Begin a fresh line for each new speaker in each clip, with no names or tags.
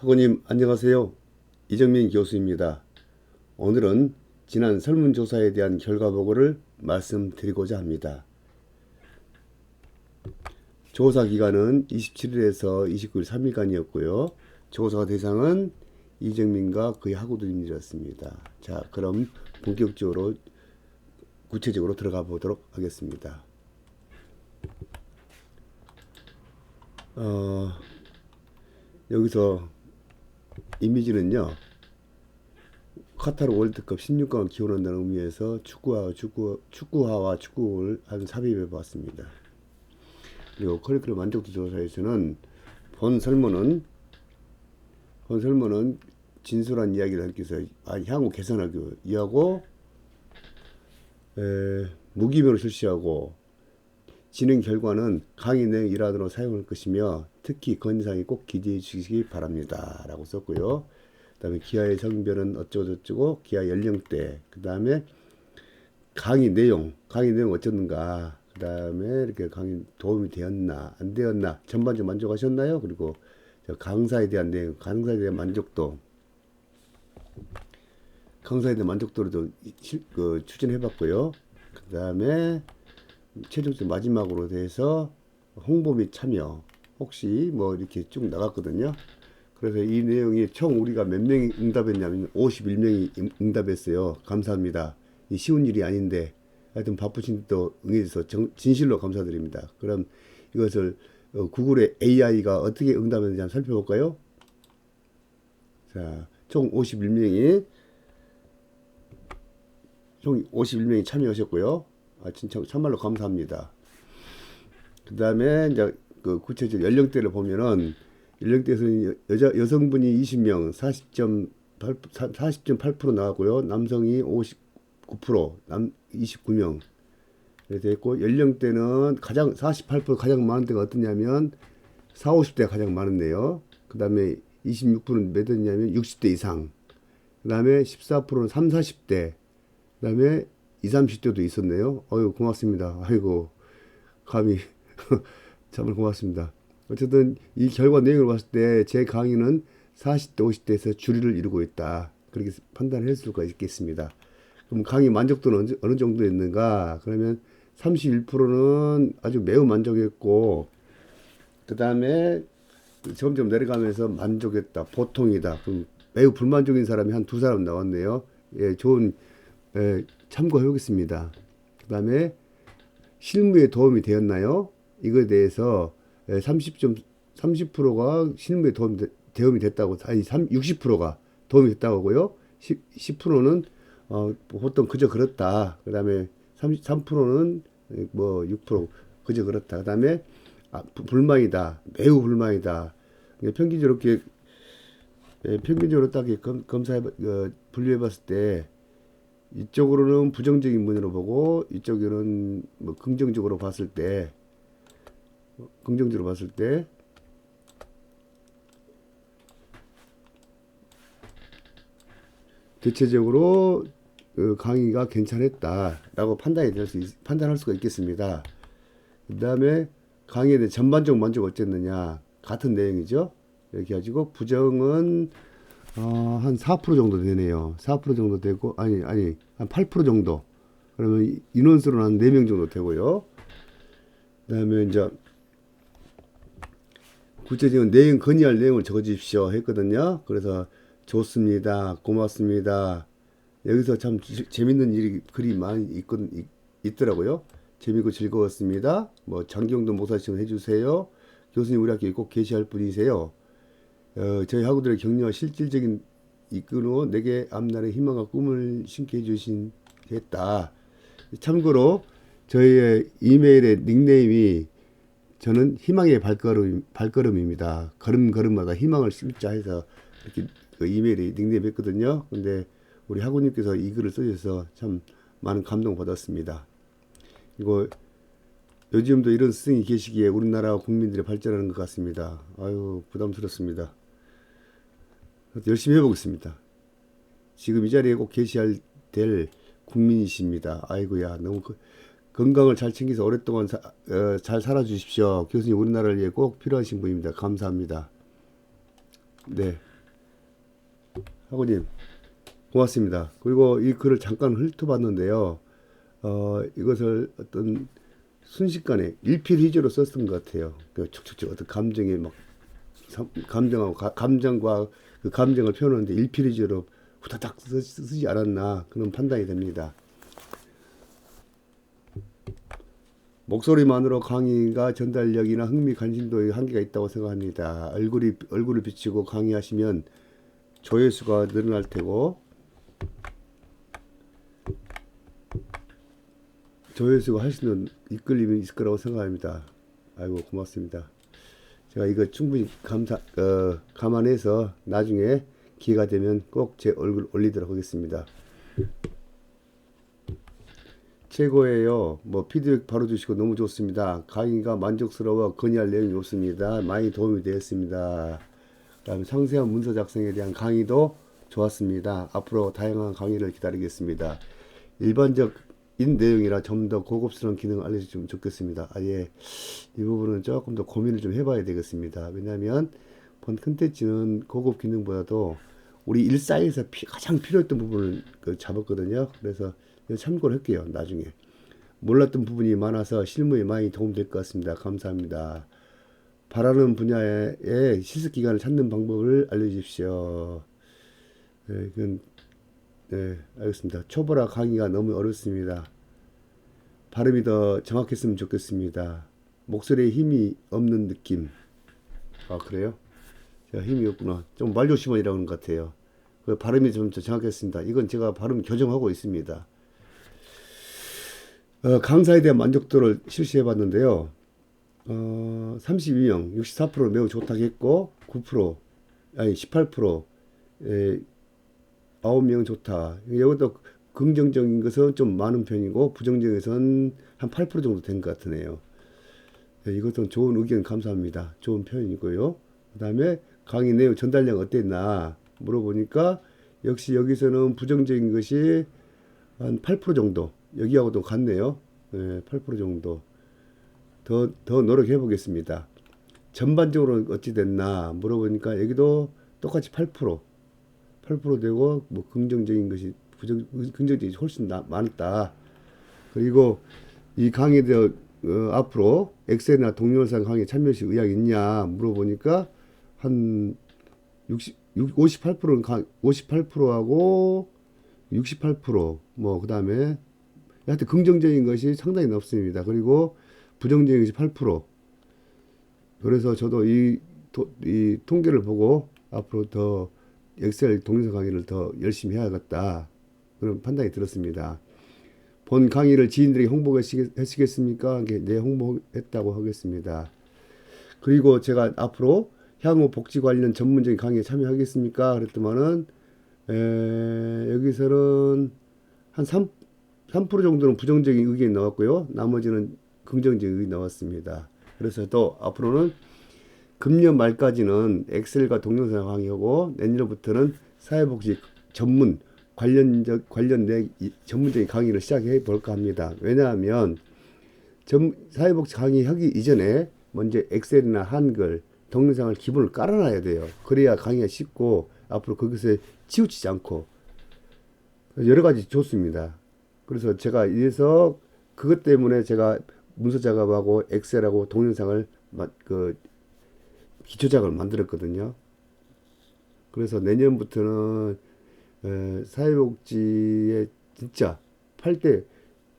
학우님 안녕하세요. 이정민 교수입니다. 오늘은 지난 설문조사에 대한 결과 보고를 말씀드리고자 합니다. 조사 기간은 27일에서 29일 3일간이었고요. 조사 대상은 이정민과 그의 학우들이었습니다. 자, 그럼 본격적으로 구체적으로 들어가 보도록 하겠습니다. 어, 여기서 이미지는요. 카타르 월드컵 16강을 기원한다는 의미에서 축구와 축구 축구화와 축구를 한 삽입해 봤습니다. 그리고 커리큘럼 만족도 조사에서는 본 설문은 본 설문은 진솔한 이야기를 하기 위해서 아, 향후 개선하기 위하고 에, 무기명을 실시하고 진행 결과는 강의 내용 일화로 사용할 것이며 특히 건의사항에 꼭 기재해 주시기 바랍니다. 라고 썼고요. 그 다음에 기아의 성별은 어쩌고저쩌고 기아 연령대 그 다음에 강의 내용 강의 내용 어쩌는가 그 다음에 이렇게 강의 도움이 되었나 안 되었나 전반적으로 만족하셨나요? 그리고 저 강사에 대한 내용 강사에 대한 만족도 강사에 대한 만족도를 좀 실- 그 추진해 봤고요. 그 다음에 최종적 마지막으로 돼서 홍보 및 참여 혹시 뭐 이렇게 쭉 나갔거든요. 그래서 이 내용이 총 우리가 몇 명이 응답했냐면 51명이 응답했어요. 감사합니다. 이 쉬운 일이 아닌데 하여튼 바쁘신 또 응해주셔서 정- 진실로 감사드립니다. 그럼 이것을 어, 구글의 AI가 어떻게 응답했는지 한번 살펴볼까요? 자, 총 51명이 총 51명이 참여하셨고요. 아, 진짜 참말로 감사합니다. 그 다음에 이제 그 구체적 연령대를 보면은 연령대에서는 여자 여성분이 20명 40.8 40.8% 나왔고요. 남성이 59%, 남 29명 이렇게 됐고 연령대는 가장 48% 가장 많은 데가 어떠냐면 4, 50대 가장 많은데요. 그 다음에 26%는 몇 대냐면 60대 이상. 그 다음에 14%는 3, 40대. 그 다음에 20, 30대도 있었네요. 어유 고맙습니다. 아이고, 감히. 정말 고맙습니다. 어쨌든 이 결과 내용을 봤을 때 제 강의는 40대, 50대에서 주류를 이루고 있다. 그렇게 판단할 수가 있겠습니다. 그럼 강의 만족도는 어느- 어느 정도였는가? 그러면 31%는 아주 매우 만족했고, 그 다음에 점점 내려가면서 만족했다, 보통이다. 그럼 매우 불만족인 사람이 한 두 사람 나왔네요. 예, 좋은 예, 참고해 보겠습니다. 그 다음에 실무에 도움이 되었나요? 이거에 대해서 30점 30%가 실무에 도움 도움이 됐다고 아니 3, 60%가 도움이 됐다고 하고요. 10, 10%는 어, 보통 그저 그렇다. 그 다음에 33%는 뭐 6% 그저 그렇다. 그 다음에 아, 부- 불만이다. 매우 불만이다. 평균적으로 이렇게 예, 평균적으로 딱 검, 검사해 어, 분류해 봤을 때 이쪽으로는 부정적인 면으로 보고 이쪽으로는 뭐 긍정적으로 봤을 때 어, 긍정적으로 봤을 때 대체적으로 그 강의가 괜찮았다라고 판단이 될 수 판단할 수가 있겠습니다. 그 다음에 강의에 대해 전반적 만족 어땠느냐 같은 내용이죠. 이렇게 가지고 부정은 어, 한 4% 정도 되네요. 4% 정도 되고 아니 아니 한 8% 정도. 그러면 인원수로는 한 4명 정도 되고요. 그 다음에 이제 구체적인 내용 건의할 내용을 적어 주십시오 했거든요. 그래서 좋습니다. 고맙습니다. 여기서 참 지- 재밌는 일이 글이 많이 있건 있, 있더라고요. 재미있고 즐거웠습니다. 뭐 장경도 모사시험 해주세요. 교수님 우리 학교에 꼭 계시할 분이세요. 어, 저희 학우들의 격려와 실질적인 이끌어 내게 앞날의 희망과 꿈을 심게 해주신 했다. 참고로 저희의 이메일의 닉네임이 저는 희망의 발걸음 발걸음입니다. 걸음 걸음마다 희망을 심자 해서 이렇게 그 이메일에 닉네임 했거든요. 근데 우리 학우님께서 이 글을 써주셔서 참 많은 감동 받았습니다. 이거 요즘도 이런 스승이 계시기에 우리나라 국민들이 발전하는 것 같습니다. 아유 부담스럽습니다. 열심히 해보겠습니다. 지금 이 자리에 꼭 계셔야 될 국민이십니다. 아이고야 너무 그- 건강을 잘 챙겨서 오랫동안 사- 어, 잘 살아주십시오. 교수님 우리나라를 위해 꼭 필요하신 분입니다. 감사합니다. 네. 하고님 고맙습니다. 그리고 이 글을 잠깐 훑어봤는데요. 어, 이것을 어떤 순식간에 일필휘지로 썼던 것 같아요. 그 촉촉촉 어떤 감정이 막 감- 감정하고 가- 감정과 그 감정을 표현하는데 일필휘지로 후다닥 쓰- 쓰지 않았나 그런 판단이 됩니다. 목소리만으로 강의가 전달력이나 흥미 관심도에 한계가 있다고 생각합니다. 얼굴이 얼굴을 비치고 강의하시면 조회수가 늘어날 테고 조회수가 훨씬 더 이끌림이 있을 거라고 생각합니다. 아이고 고맙습니다. 제가 이거 충분히 감사 어, 감안해서 나중에 기회가 되면 꼭 제 얼굴 올리도록 하겠습니다. 최고예요. 뭐 피드백 바로 주시고 너무 좋습니다. 강의가 만족스러워 건의할 내용이 없습니다. 많이 도움이 되었습니다. 그다음에 상세한 문서 작성에 대한 강의도 좋았습니다. 앞으로 다양한 강의를 기다리겠습니다. 일반적 인 내용이라 좀 더 고급스러운 기능을 알려주시면 좋겠습니다. 아 예 이 부분은 조금 더 고민을 좀 해봐야 되겠습니다. 왜냐하면 본 컨텐츠는 고급 기능보다도 우리 일상에서 피- 가장 필요했던 부분을 그 잡았거든요. 그래서 참고를 할게요. 나중에 몰랐던 부분이 많아서 실무에 많이 도움될 것 같습니다. 감사합니다. 바라는 분야의 실습 기간을 찾는 방법을 알려주십시오. 네, 이건 네, 알겠습니다. 초보라 강의가 너무 어렵습니다. 발음이 더 정확했으면 좋겠습니다. 목소리에 힘이 없는 느낌. 아, 그래요? 제가 힘이 없구나. 좀 말조심하라고 하는 것 같아요. 그 발음이 좀 더 정확했습니다. 이건 제가 발음 교정하고 있습니다. 어, 강사에 대한 만족도를 실시해 봤는데요. 어, 32명, 64% 매우 좋다고 했고, 9%, 아니, 18%, 에, 9명 좋다. 이것도 긍정적인 것은 좀 많은 편이고, 부정적인 것은 한8% 정도 된 것 같으네요. 네, 이것도 좋은 의견 감사합니다. 좋은 표현이고요. 그 다음에 강의 내용 전달량 어땠나 물어보니까 역시 여기서는 부정적인 것이 한 8% 정도 여기하고도 같네요. 네, 8% 정도 더, 더 노력해 보겠습니다. 전반적으로 어찌 됐나 물어보니까 여기도 똑같이 8% 8% 되고 뭐 긍정적인 것이 부정 긍정적이 훨씬 나, 많다. 그리고 이 강의에 대해 어, 앞으로 엑셀이나 동영상 강의 참여시 의향 있냐 물어보니까 한 60, 58%는 58%하고 68%뭐 그다음에 하여튼 긍정적인 것이 상당히 높습니다. 그리고 부정적인 것이 8%. 그래서 저도 이, 도, 이 통계를 보고 앞으로 더 엑셀 동영상 강의를 더 열심히 해야겠다. 그런 판단이 들었습니다. 본 강의를 지인들에게 홍보하시겠습니까? 네, 홍보했다고 하겠습니다. 그리고 제가 앞으로 향후 복지 관련 전문적인 강의에 참여하겠습니까? 그랬더만은, 에, 여기서는 한 3, 3% 정도는 부정적인 의견이 나왔고요. 나머지는 긍정적인 의견이 나왔습니다. 그래서 또 앞으로는 금년 말까지는 엑셀과 동영상 강의하고 내년부터는 사회복지 전문 관련적 관련된 이- 전문적인 강의를 시작해 볼까 합니다. 왜냐하면 전 사회복지 강의 하기 이전에 먼저 엑셀이나 한글 동영상을 기본을 깔아놔야 돼요. 그래야 강의가 쉽고 앞으로 거기서 치우치지 않고 여러 가지 좋습니다. 그래서 제가 이래서 그것 때문에 제가 문서 작업하고 엑셀하고 동영상을 마- 그 기초 작업을 만들었거든요. 그래서 내년부터는 에, 사회복지에 진짜 8대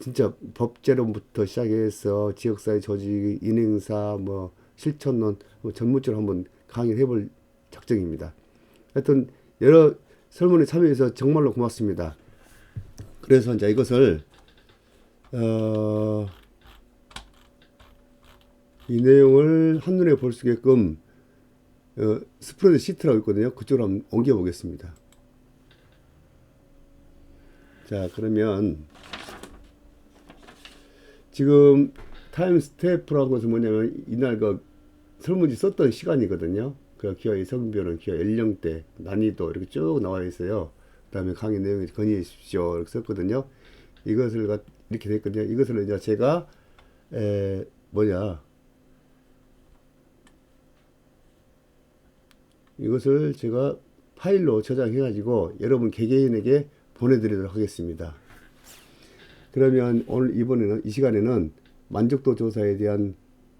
진짜 법제론부터 시작해서 지역사회 조직, 인행사, 뭐 실천론 뭐 전문적으로 한번 강의를 해볼 작정입니다. 하여튼 여러 설문에 참여해서 정말로 고맙습니다. 그래서 이제 이것을 어, 이 내용을 한눈에 볼 수 있게끔 어, 스프레드 시트라고 있거든요. 그쪽으로 한번 옮겨 보겠습니다. 자, 그러면 지금 타임 스태프라는 것은 뭐냐면 이날 그 설문지 썼던 시간이거든요. 그 기여의 성별은 기여 연령대, 난이도 이렇게 쭉 나와 있어요. 그다음에 강의 내용을 건의해 주십시오 이렇게 썼거든요. 이것을 가- 이렇게 됐거든요. 이것을 이제 제가 에 뭐냐 이것을 제가 파일로 저장해 가지고 여러분 개개인에게 보내드리도록 하겠습니다. 그러면 오늘 이번에는 이 시간에는 만족도 조사에 대한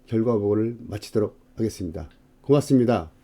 결과 보고를 마치도록 하겠습니다. 고맙습니다.